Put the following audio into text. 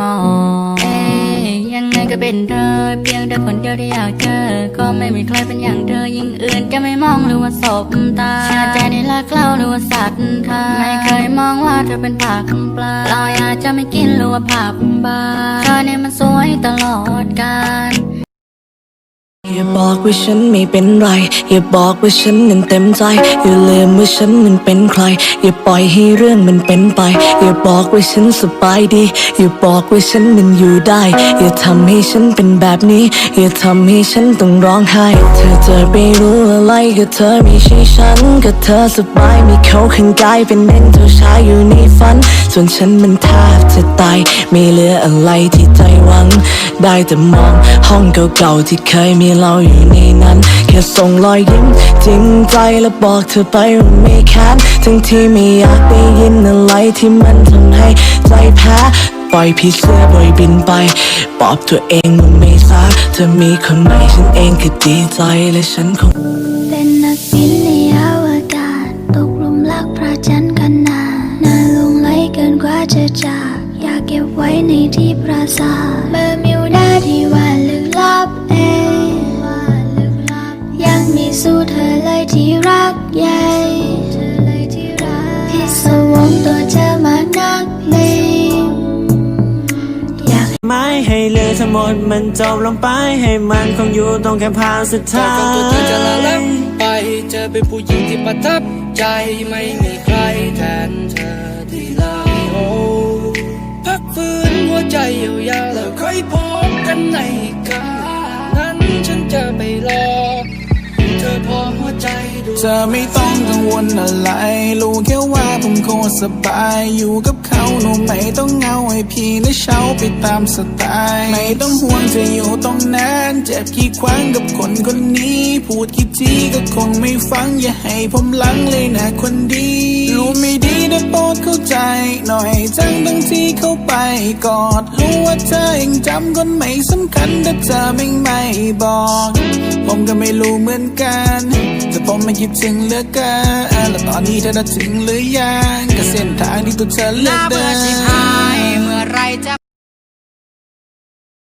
มองเอ๊ยังไงก็เป็นเธอ เพียงแต่คนเดียวที่อยากเจอ ก็ไม่มีใครเป็นอย่างเธอยิ่งอื่นจะไม่มองหรือว่าสบตาชาใจในรักเราหรือว่าศรัทธาไม่เคยมองว่าเธอเป็นผักปลาเราอยากจะไม่กินหรือว่าผักบาร์เธอเนี่ยมันสวยตลอดกาล อย่าบอกว่าฉันไม่เป็นไร อย่าบอกว่าฉันนั้นเต็มใจ อย่าลืมว่าฉันนั้นเป็นใคร อย่าปล่อยให้เรื่องมันเป็นไป อย่าบอกว่าฉันสบายดี อย่าบอกว่าฉันนั้นอยู่ได้ อย่าทำให้ฉันเป็นแบบนี้ อย่าทำให้ฉันต้องร้องไห้ เธอจะไปรู้อะไรกับเธอไม่ใช่ฉันกับเธอสบายมีเขาข้างกายเป็นเน้นเจ้าชายอยู่ในฝัน ส่วนฉันมันแทบจะตาย ไม่เหลืออะไรที่ใจหวัง ได้แต่มองห้องเก่าๆที่เคยมีเราอยู่ในนั้น แค่ส่งรอยยิ้มจริงใจและบอกเธอไปว่าไม่แค้นทั้งที่ไม่อยากได้ยินอะไรที่มันทำให้ใจแพ้ปล่อยผีเสื้อปล่อยบินไปปลอบตัวเองว่าไม่ซาเธอมีคนใหม่ฉันเองก็ดีใจและฉันคงเป็นนักบินในอวกาศตกหลุมรักพระจันทร์กันนานน่าลงไหลเกินกว่าจะจากอยากเก็บไว้ในที่ปราสาทเบอร์มิ ให้เลือทั้งหมดมันจบลงไปให้มันคงอยู่ตรงแค่พางสุดท้าก่อนตัวเธอจะละล้ำไปเจอเป็นผู้หญิงที่ประทับใจไม่มีใครแทนเธอที่ลาโอพักฟื้นหัวใจยาวๆแล้วค่อยพบกันในกานั้นฉันจะไปรอเธอพอหัวใจดูเธอไม่ต้องกังวลอะไรรู้แค่ว่าผมโคตรสบายอยู่กับ เขาหนูไม่ต้องเหงาให้พี่และเช้าไปตามสไตล์ไม่ต้องห่วงจะอยู่ตรงนั้นเจ็บกี่ครั้งกับคนคนนี้ พูดกี่ทีก็คงไม่ฟังอย่าให้ผมหลังเลยนะคนดีรู้ไม่ดีนะโปรดเข้าใจ หน่อยจังบางทีเข้าไปกอดรู้ว่าเธอยังจำคนไม่สำคัญแต่เธอไม่ไม่บอก ผมก็ไม่รู้เหมือนกัน มไม่คิดถึงเหลือเกินแล้วตอนนี้เธอได้ถึงหรือยังกับเส้นทางที่ตัวเธอเลือกน่าเดิเบื่อชิบหายนเมื่อไรจะ